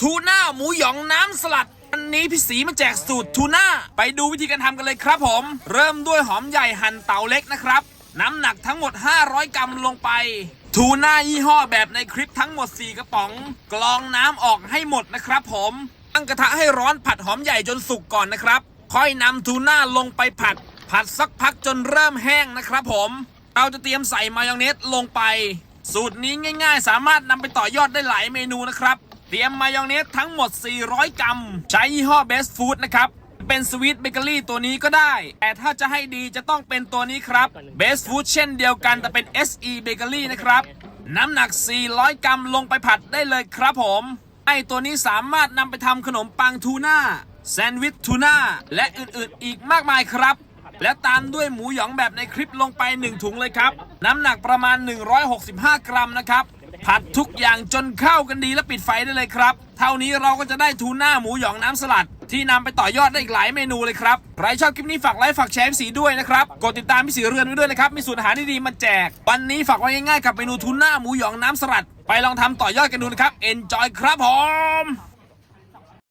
ทูน่าหมูหยองน้ำสลัดอันนี้พี่สีมาแจกสูตรทูน่าไปดูวิธีการทำกันเลยครับผม เริ่มด้วยหอมใหญ่หั่นเตาเล็กนะครับ น้ำหนักทั้งหมด 500 กรัมลงไป ทูน่ายี่ห้อแบบในคลิปทั้งหมด 4 กระป๋อง กรองน้ำออกให้หมดนะครับผมตั้งกระทะให้ร้อนผัดหอมใหญ่จนสุกก่อนนะครับ ค่อยนำทูน่าลงไปผัด ผัดสักพักจนเริ่มแห้งนะครับผมเราจะเตรียมใส่มายองเนสลงไป สูตรนี้ง่าย ๆ สามารถนำไปต่อยอดได้หลายเมนูนะครับ เตรียมมายองเนสทั้งหมด 400 กรัม ใช้ยี่ห้อ Best Food นะครับ เป็นสวีทเบเกอรี่ตัวนี้ก็ได้ แต่ถ้าจะให้ดีจะต้องเป็นตัวนี้ครับ Best Food เช่นเดียวกันแต่เป็น SE Bakery นะครับ น้ำหนัก 400 กรัมลงไปผัดได้เลยครับผมไอตัวนี้สามารถนำไปทำขนมปังทูน่าแซนด์วิชทูน่าและอื่นๆ อีกมากมายครับ และตามด้วยหมูหยองแบบในคลิปลงไป 1 ถุงเลยครับ น้ำหนักประมาณ 165 กรัมนะครับ ผัดทุกอย่างจนเข้ากันดีและปิดไฟได้เลยครับ เท่านี้เราก็จะได้ทูน่าหมูหยองน้ำสลัด ที่นำไปต่อยอดได้อีกหลายเมนูเลยครับ ใครชอบคลิปนี้ฝากไลค์ฝากแชร์พี่สีด้วยนะครับ กดติดตามพี่สีเรือนไว้ด้วยนะครับ มีสูตรอาหารดีๆมาแจก วันนี้ฝากไว้ง่ายๆกับเมนูทูน่าหมูหยองน้ำสลัด ไปลองทำต่อยอดกันดูนะครับ enjoy ครับผม